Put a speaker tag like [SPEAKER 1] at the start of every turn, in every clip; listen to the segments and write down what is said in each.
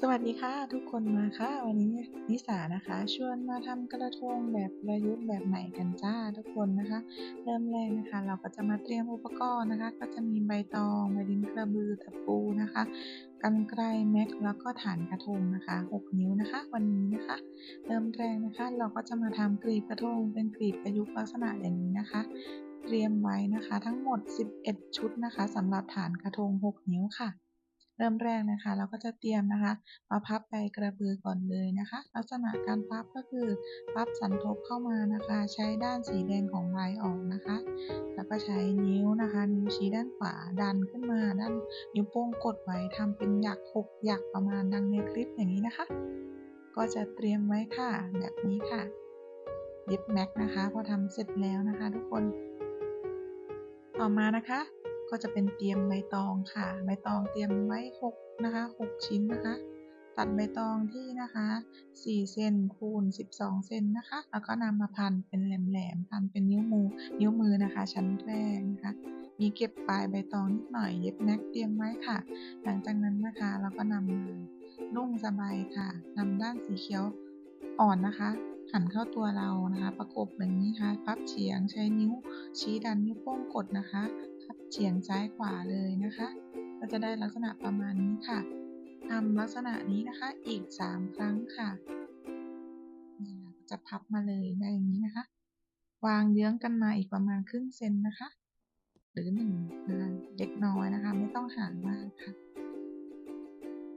[SPEAKER 1] สวัสดีค่ะทุกคนมาค่ะ วันนี้นิสานะคะชวนมาทำกระทงแบบประยุกต์แบบใหม่กันจ้าทุกคนนะคะ เริ่มแรกนะคะ เราก็จะมาเตรียมอุปกรณ์นะคะ ก็จะมีใบตองใบดินกระบือตะปูนะคะกันไกลแม็กแล้วก็ฐานกระทงนะคะ 6 นิ้วนะคะ วันนี้นะคะ เริ่มแรกนะคะ เราก็จะมาทำกรีบกระทงเป็นกรีบประยุกต์ลักษณะอย่างนี้นะคะเตรียมไว้นะคะ ทั้งหมด 11 ชุดนะคะสำหรับฐานกระทง 6 นิ้วค่ะ เริ่มแรกนะคะ เราก็จะเตรียมนะคะมาพับใบกระบือก่อนเลยนะคะ ลักษณะการพับก็คือพับสันทบเข้ามานะคะ ใช้ด้านสีแดงของใบออกนะคะ แล้วก็ใช้นิ้วนะคะ นิ้วชี้ด้านขวาดันขึ้นมาด้านนิ้วโป้งกดไว้ทำเป็นหยักหกหยักประมาณดังในคลิปอย่างนี้นะคะ ก็จะเตรียมไว้ค่ะแบบนี้ค่ะเย็บแม็กนะคะพอทำเสร็จแล้วนะคะ ทุกคน ต่อมานะคะ ก็จะเป็นเตรียมใบตองค่ะ ใบตองเตรียมไว้6นะคะ6 ชิ้นนะคะ ตัดใบตองที่นะคะ4เซนคูณ 12เซนนะคะ แล้วก็นำมาพันเป็นแหลมๆพันเป็นนิ้วมือนิ้วมือนะคะ ชั้นแรกนะคะ มีเก็บปลายใบตองนิดหน่อยเย็บแม็กเตรียมไว้ค่ะ หลังจากนั้นนะคะเราก็นำมานุ่งสบายค่ะนำด้านสีเขียวอ่อนนะคะ หันเข้าตัวเรานะคะ ประกบแบบนี้ค่ะพับเฉียงใช้นิ้วชี้ดันนิ้วโป้งกดนะคะพับเฉียงซ้ายขวาเลยนะคะ ก็จะได้ลักษณะประมาณนี้ค่ะทำลักษณะนี้นะคะอีก 3 ครั้งค่ะ จะพับมาเลยได้อย่างนี้นะคะ วางเยื้องกันมาอีกประมาณครึ่งเซนนะคะ หรือหนึ่งนะคะเล็กน้อยนะคะ ไม่ต้องห่างมากค่ะ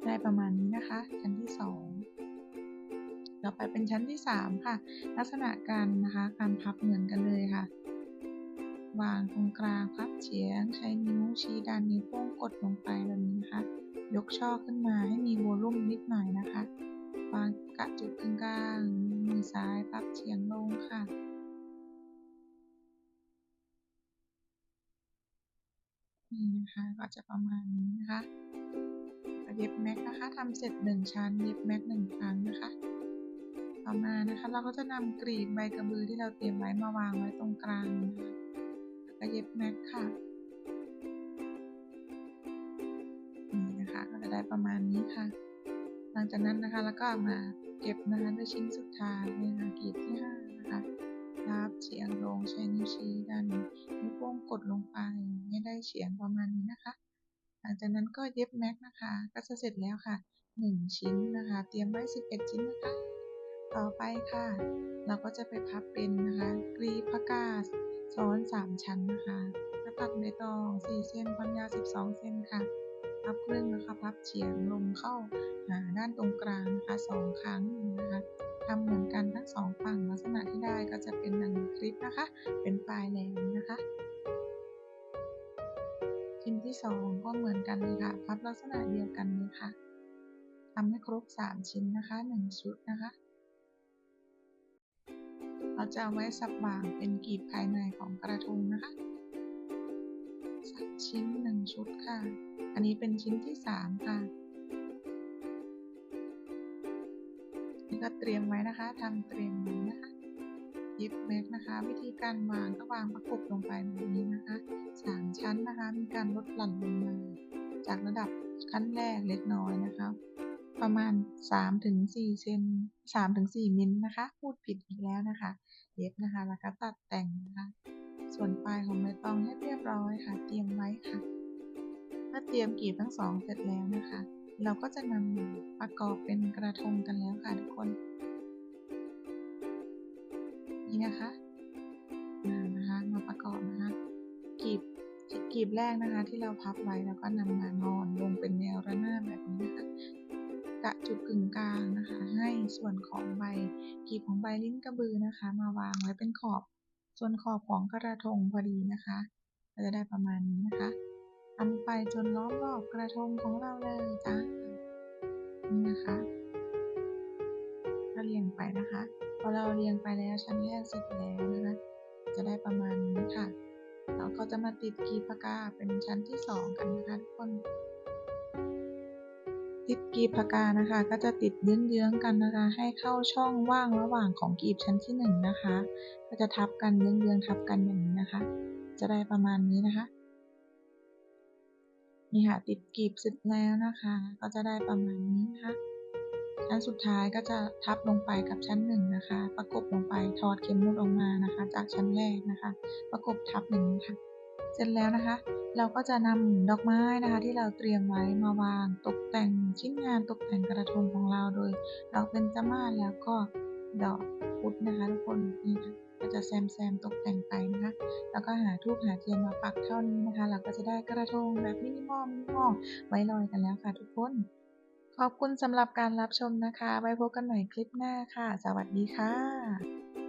[SPEAKER 1] ได้ประมาณนี้นะคะชั้นที่สอง ต่อไปเป็นชั้นที่สามค่ะ ลักษณะการนะคะการพับเหมือนกันเลยค่ะ วางตรงกลางพับเฉียง ใช้นิ้วชี้ดันนิ้วโป้งกดลงไปแบบนี้นะคะ ยกช่อขึ้นมาให้มีโวลุ่มนิดหน่อยนะคะ วางกะจุดกลางมือซ้ายพับเฉียงลงค่ะนี่นะคะก็จะประมาณนี้นะคะเย็บแม็กนะคะทำเสร็จหนึ่งชั้น เย็บแม็กหนึ่งครั้งนะคะ ต่อมานะคะ เราก็จะนำกรีบใบกระบือที่เราเตรียมไว้มาวางไว้ตรงกลางนะคะก็เย็บแม็กค่ะนี่นะคะก็จะได้ประมาณนี้ค่ะ หลังจากนั้นนะคะแล้วก็มาเก็บนะคะด้วยชิ้นสุดท้ายนะคะกรีบที่ห้านะคะพับเฉียงลงใช้นิ้วชี้ด้านนิ้วโป้งกดลงไปให้ได้เฉียงประมาณนี้นะคะ หลังจากนั้นก็เย็บแม็กนะคะ ก็จะเสร็จแล้วค่ะหนึ่งชิ้นนะคะ เตรียมไว้สิบเอ็ดชิ้นนะคะ ต่อไปค่ะ เราก็จะไปพับเป็นนะคะกรีพากาสซ้อน 3 ชั้นนะคะกระตัดใบตอง4เส้นความยาว 12 เส้นค่ะ พับครึ่งนะคะ พับเฉียงลงเข้าหาด้านตรงกลางนะคะ2ครั้งนะคะทำเหมือนกันทั้งสองฝั่งลักษณะที่ได้ก็จะเป็นดังคลิปนะคะ เป็นปลายแหลมนะคะชิ้นที่ 2 ก็เหมือนกันเลยค่ะ พับลักษณะเดียวกันเลยค่ะทำให้ครบ 3 ชิ้นนะคะ 1 ชุดนะคะ จะเอาไว้สับวางเป็นกีบภายในของกระทงนะคะสักชิ้นหนึ่งชุดค่ะ อันนี้เป็นชิ้นที่สามค่ะ นี่ก็เตรียมไว้นะคะทำเตรียมไว้นะคะ เย็บแม็กนะคะ วิธีการวางก็วางประกบลงไปแบบนี้นะคะสามชั้นนะคะ มีการลดหลั่นลงมา จากระดับขั้นแรกเล็กน้อยนะคะ ประมาณ 3-4เซน3-4มิลนะคะ พูดผิดอีกแล้วนะคะ เย็บนะคะ แล้วก็ตัดแต่งนะคะ ส่วนปลายของใบตองให้เรียบร้อยค่ะ เตรียมไว้ค่ะเมื่อเตรียมกีบทั้งสองเสร็จแล้วนะคะ เราก็จะนำมาประกอบเป็นกระทงกันแล้วค่ะทุกคน นี่นะคะมานะคะ มาประกอบนะคะกีบกีบแรกนะคะที่เราพับไว้แล้วก็นำมานอนลงเป็นแนวระนาบแบบนี้นะคะ กะจุดกึ่งกลางนะคะ ให้ส่วนของใบกีบของใบลิ้นกระบือนะคะ มาวางไว้เป็นขอบ ส่วนขอบของกระทงพอดีนะคะก็จะได้ประมาณนี้นะคะทำไปจนล้อมรอบกระทงของเราเลยจ้านี่นะคะก็เรียงไปนะคะ พอเราเรียงไปแล้วชั้นแรกเสร็จแล้วนะคะ จะได้ประมาณนี้ค่ะ เราก็จะมาติดกีบปากกาเป็นชั้นที่สองกันนะคะทุกคน ติดกีบปากกานะคะ ก็จะติดเยื้องๆกันนะคะ ให้เข้าช่องว่างระหว่างของกีบชั้นที่1นนะคะ ก็จะทับกันเยื้องๆทับกันอย่างนี้นะคะ จะได้ประมาณนี้นะคะนี่ค่ะติดกีบเสร็จแล้วนะคะ ก็จะได้ประมาณนี้นะคะชั้นสุดท้ายก็จะทับลงไปกับชั้นหนึ่งนะคะ ประกบลงไปถอดเข็มมุดออกมานะคะ จากชั้นแรกนะคะ ประกบทับอย่างนี้ค่ะ เสร็จแล้วนะคะ เราก็จะนำดอกไม้นะคะ ที่เราเตรียมไว้มาวางตกแต่งชิ้นงานตกแต่งกระทงของเราโดยดอกเบญจมาศแล้วก็ดอกพุธนะคะทุกคนนี่ค่ะก็จะแซมแซมตกแต่งไปนะคะ แล้วก็หาทูบหาเทียนมาปักเท่านี้นะคะ เราก็จะได้กระทงแบบมินิมอลมินิมอลไว้ลอยกันแล้วค่ะทุกคน ขอบคุณสำหรับการรับชมนะคะ ไว้พบกันใหม่คลิปหน้าค่ะ สวัสดีค่ะ